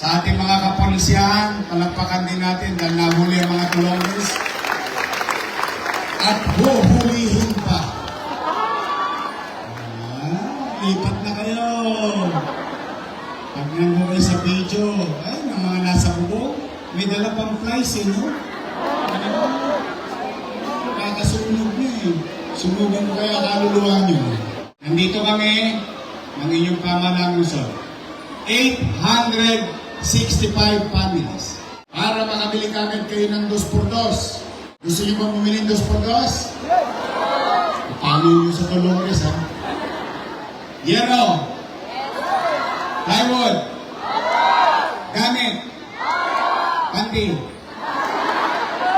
Sa ating mga kapolisyahan, palagpakan din natin dahil nahuli ang mga tulongis. At huhulihin pa. Ah, lipat na kayo. Pag nandun kayo sa video, ay, ng mga nasa bubong, may dala pang flies eh, no? Ano? Kakasunog na eh. Sunugan ko kaya kaluluwa nyo. Nandito kami ng inyong kamanang Luzon. 865 families. Para makabili kagad kayo ng dos por dos. Gusto nyo ba bumili ng dos por dos? Paano nyo sa Dolores, ha? Yero. Plywood. Gamit. Pandi.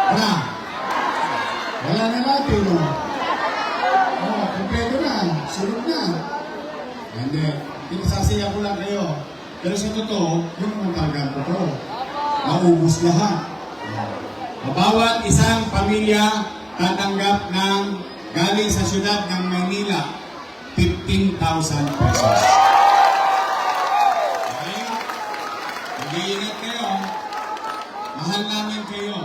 Wala. Wala na natin, no? Oh, kompleto na. Sunod na. Hindi. Pinasasaya ko lang kayo. Pero sa totoo, yun naman talaga ang totoo. Maubos lahat. Bawat isang pamilya tatanggap ng galing sa syudad ng Maynila 15,000 pesos. Okay? Mag-iingat kayo. Mahal namin kayo.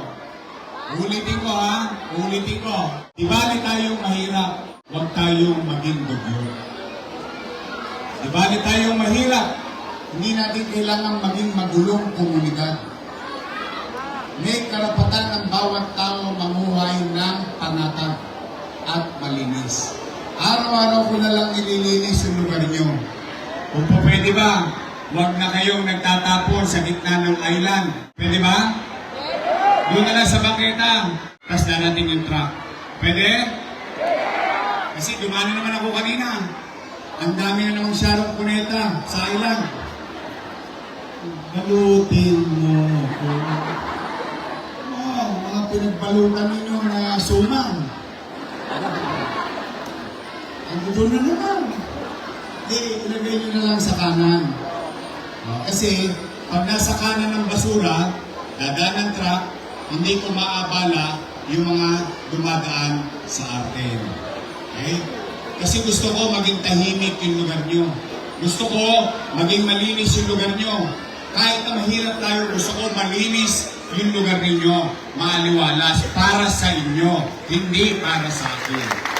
Ulitin ko ha. Ulitin ko. Di bali tayong mahirap. Huwag tayong maging dugyo. Di bali tayong mahirap. Hindi natin kailangan maging magulong komunidad. May karapatan ng bawat tao mamuhay ng panatag at malinis. Araw-araw ko na lang ililinis yung lugar nyo. Kung po pwede ba, huwag na kayong nagtatapon sa gitna ng island. Pwede ba? Doon na lang sa bangketa. Tapos darating yung truck. Pwede? Kasi dumano naman ako kanina. Ang dami na namang Sharon Cuneta sa island. Balutin mo ako. Oh, mga pinagbalutan ninyo na suman. Ang doon na naman. Hindi, ilagay nyo na lang sa kanan. Oh, kasi, pag nasa kanan ng basura, dadaan ng truck, hindi ko maabala yung mga dumadaan sa atin. Okay? Kasi gusto ko maging tahimik yung lugar nyo. Gusto ko maging malinis yung lugar nyo. Kahit na mahirap tayo, gusto ko malinis yung lugar ninyo. Maaliwalas para sa inyo, hindi para sa akin.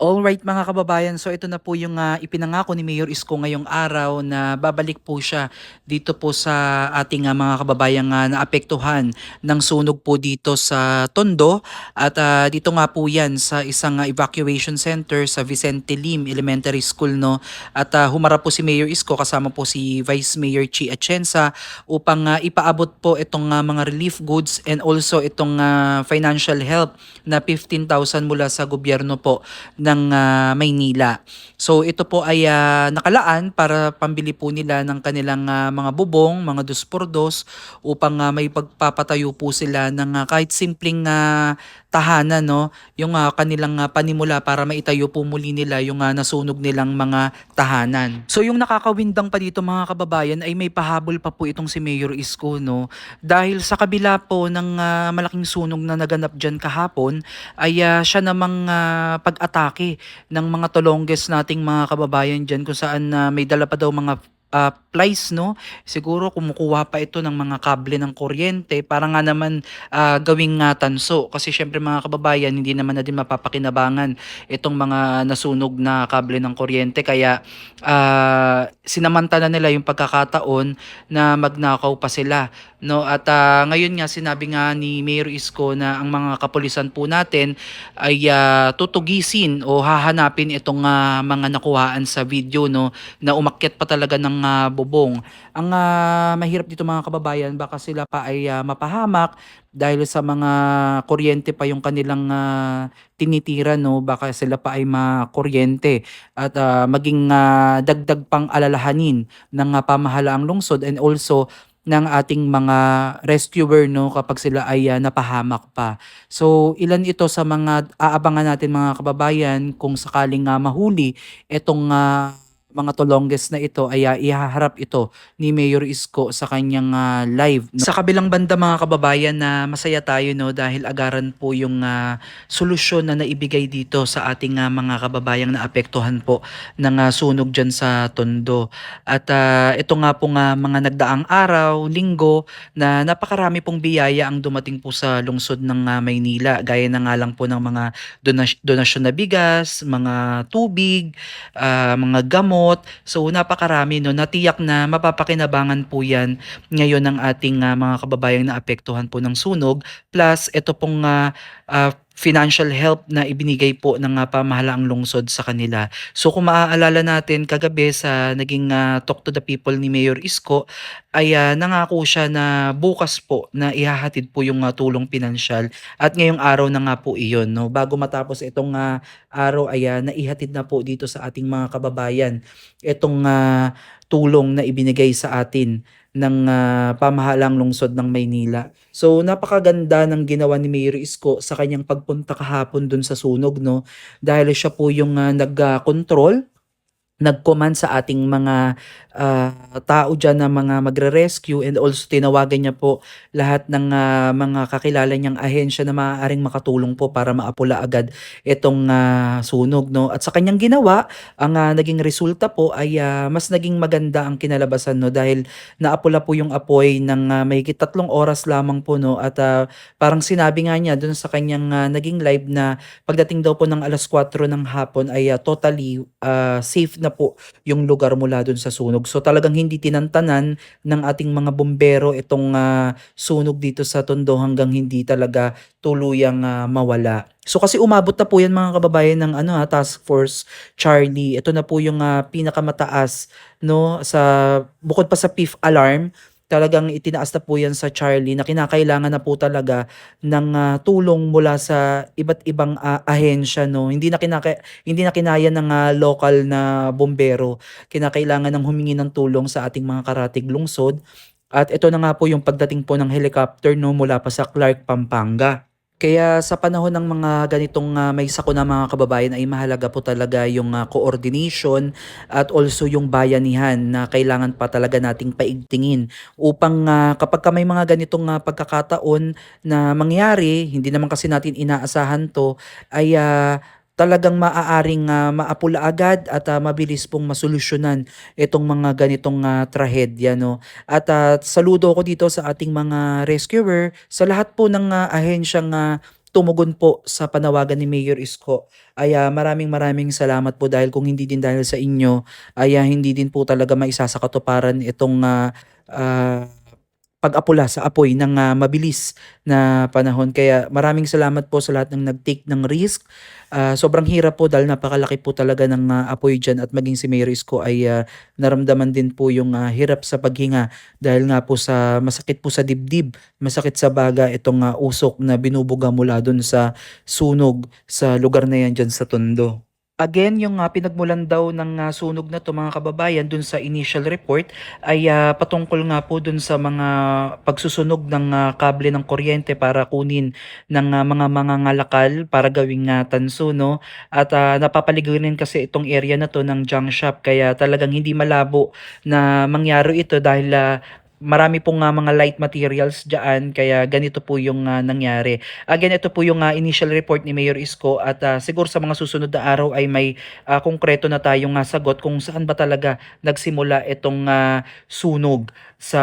Alright mga kababayan, so ito na po yung ah, ipinangako ni Mayor Isko ngayong araw na babalik po siya dito po sa ating ah, mga kababayang ah, naapektuhan ng sunog po dito sa Tondo. At ah, dito nga po yan sa isang ah, evacuation center sa Vicente Lim Elementary School no? At ah, humarap po si Mayor Isko kasama po si Vice Mayor Chi Atienza upang ah, ipaabot po itong ah, mga relief goods and also itong ah, financial help na 15,000 mula sa gobyerno po ng ah, Maynila. So ito po ay ah, nakalaan para pambili po nila ng kanilang ah, mga bubong, mga dos por dos upang ah, may pagpapatayo po sila ng ah, kahit simpleng ah, tahanan no, yung ah, kanilang ah, panimula para maitayo po muli nila yung ah, nasunog nilang mga tahanan. So yung nakakawindang pa dito mga kababayan ay may pahabol pa po itong si Mayor Isko no dahil sa kabila po ng ah, malaking sunog na naganap diyan kahapon ay ah, siya namang ah, pag-atake ng mga tolongges nating mga kababayan diyan kung saan ah, may dala pa daw mga ah, plies no? Siguro kumukuha pa ito ng mga kable ng kuryente para nga naman ah, gawing nga tanso. Kasi syempre mga kababayan hindi naman na din mapapakinabangan itong mga nasunog na kable ng kuryente. Kaya ah, sinamantala nila yung pagkakataon na magnakaw pa sila no? At ah, ngayon nga sinabi nga ni Mayor Isko na ang mga kapulisan po natin ay ah, tutugisin o hahanapin itong ah, mga nakuhaan sa video no? Na umakyat pa talaga ng ah, bubong. Ang ah, mahirap dito mga kababayan baka sila pa ay ah, mapahamak dahil sa mga kuryente pa yung kanilang ah, tinitira no? Baka sila pa ay makuryente at ah, maging ah, dagdag pang alalahanin ng ah, pamahalaang lungsod and also ng ating mga rescuer no? Kapag sila ay ah, napahamak pa. So ilan ito sa mga aabangan natin mga kababayan kung sakaling ah, mahuli itong ah, mga tolongges na ito ay ah, ihaharap ito ni Mayor Isko sa kanyang ah, live. no? Sa kabilang banda mga kababayan na masaya tayo no dahil agaran po yung ah, solusyon na naibigay dito sa ating ah, mga kababayang naapektuhan po ng ah, sunog dyan sa Tondo. At ah, ito nga po nga mga nagdaang araw, linggo na napakarami pong biyaya ang dumating po sa lungsod ng ah, Maynila. Gaya na nga lang po ng mga donas- donasyon na bigas, mga tubig, ah, mga gamot. So napakarami no. Natiyak na mapapakinabangan po 'yan ngayon ng ating ah, mga kababayang na apektuhan po ng sunog plus ito pong ah, ah, financial help na ibinigay po ng ah, pamahalaang lungsod sa kanila. So kung maaalala natin kagabi sa naging ah, Talk to the People ni Mayor Isko ay ah, nangako siya na bukas po na ihahatid po yung ah, tulong pinansyal. At ngayong araw na nga po iyon no? Bago matapos itong ah, araw ay ah, naihatid na po dito sa ating mga kababayan itong ah, tulong na ibinigay sa atin ng ah, pamahalang lungsod ng Maynila. So napakaganda ng ginawa ni Mayor Isko sa kanyang pagpunta kahapon dun sa sunog no dahil siya po yung ah, nag-control nag-command sa ating mga ah, tao dyan na mga magre-rescue and also tinawagan niya po lahat ng ah, mga kakilala niyang ahensya na maaaring makatulong po para maapula agad itong ah, sunog no? At sa kanyang ginawa ang ah, naging resulta po ay ah, mas naging maganda ang kinalabasan no? Dahil naapula po yung apoy ng ah, mahigit tatlong oras lamang po no? At ah, parang sinabi nga niya dun sa kanyang ah, naging live na pagdating daw po ng alas 4 ng hapon ay ah, totally ah, safe na po yung lugar mula dun sa sunog. So talagang hindi tinantanan ng ating mga bombero itong ah, sunog dito sa Tondo hanggang hindi talaga tuluyang ah, mawala. So kasi umabot na po yan mga kababayan ng ano ha, Task Force Charlie. Ito na po yung ah, pinakamataas no sa bukod pa sa fifth alarm talagang itinaas na po yan sa Charlie na kinakailangan na po talaga ng ah, tulong mula sa iba't ibang ah, ahensya no? Hindi na kinaka hindi na kinaya ng ah, local na bombero. Kinakailangan ng humingi ng tulong sa ating mga karatig lungsod. At ito na nga po yung pagdating po ng helicopter no mula pa sa Clark Pampanga kaya sa panahon ng mga ganitong ah, may sakuna mga kababayan ay mahalaga po talaga yung ah, coordination at also yung bayanihan na kailangan pa talaga nating paigtingin upang ah, kapag ka may mga ganitong ah, pagkakataon na mangyari, hindi naman kasi natin inaasahan to, ay ah, talagang maaaring ah, maapula agad at ah, mabilis pong masolusyonan itong mga ganitong ah, trahedya no. At ah, saludo ko dito sa ating mga rescuer, sa lahat po ng ah, ahensyang ah, tumugon po sa panawagan ni Mayor Isko. Ay ah, maraming maraming salamat po dahil kung hindi din dahil sa inyo ay ah, hindi din po talaga maisasakatuparan itong ah, ah, pag-apula sa apoy ng ah, mabilis na panahon. Kaya maraming salamat po sa lahat ng nag-take ng risk. Ah, sobrang hirap po dahil napakalaki po talaga ng ah, apoy dyan at maging si Mayor Isko ay ah, naramdaman din po yung ah, hirap sa paghinga dahil nga po sa masakit po sa dibdib, masakit sa baga itong ah, usok na binubuga mula dun sa sunog sa lugar na yan dyan sa Tondo. Again, yung ah, pinagmulan daw ng ah, sunog na to mga kababayan dun sa initial report ay ah, patungkol nga po dun sa mga pagsusunog ng ah, kable ng kuryente para kunin ng ah, mga mangangalakal para gawing ah, tanso no? At ah, napapaligiran kasi itong area na to ng junk shop. Kaya talagang hindi malabo na mangyari ito dahil ah, marami pong ah, mga light materials diyan kaya ganito po yung ah, nangyari. Again, ito po yung ah, initial report ni Mayor Isko at ah, siguro sa mga susunod na araw ay may ah, konkreto na tayong ah, sagot kung saan ba talaga nagsimula itong ah, sunog sa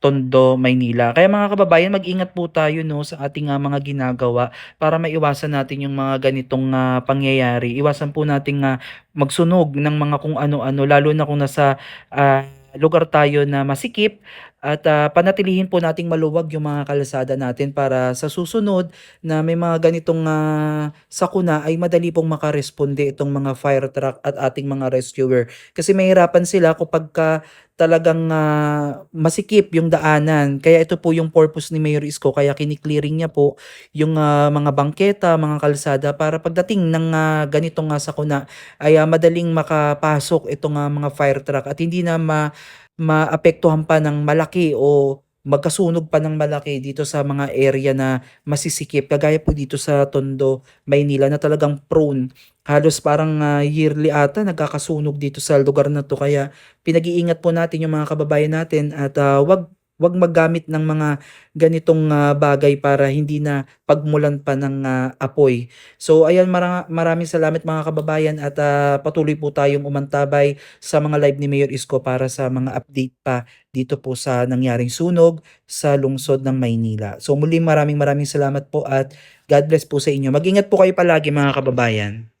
Tondo, Maynila. Kaya mga kababayan, mag-ingat po tayo no sa ating ah, mga ginagawa para maiwasan natin yung mga ganitong ah, pangyayari. Iwasan po nating ah, magsunog ng mga kung ano-ano lalo na kung nasa ah, lugar tayo na masikip at ah, panatilihin po nating maluwag yung mga kalsada natin para sa susunod na may mga ganitong ah, sakuna ay madali pong makaresponde itong mga fire truck at ating mga rescuer. Kasi mahirapan sila kapag ka talagang ah, masikip yung daanan. Kaya ito po yung purpose ni Mayor Isko kaya kiniklearing niya po yung ah, mga bangketa, mga kalsada para pagdating ng ah, ganitong nga sakuna ay ah, madaling makapasok itong ah, mga fire truck at hindi na ma maapektuhan pa ng malaki o magkasunog pa ng malaki dito sa mga area na masisikip kagaya po dito sa Tondo, Maynila na talagang prone. Halos parang ah, yearly ata nagkakasunog dito sa lugar na to kaya pinag-iingat po natin yung mga kababayan natin at ah, wag wag maggamit ng mga ganitong ah, bagay para hindi na pagmulan pa ng ah, apoy. So ayan mara- maraming salamat mga kababayan at ah, patuloy po tayong umantabay sa mga live ni Mayor Isko para sa mga update pa dito po sa nangyaring sunog sa lungsod ng Maynila. So muli maraming maraming salamat po at God bless po sa inyo. Mag-ingat po kayo palagi mga kababayan.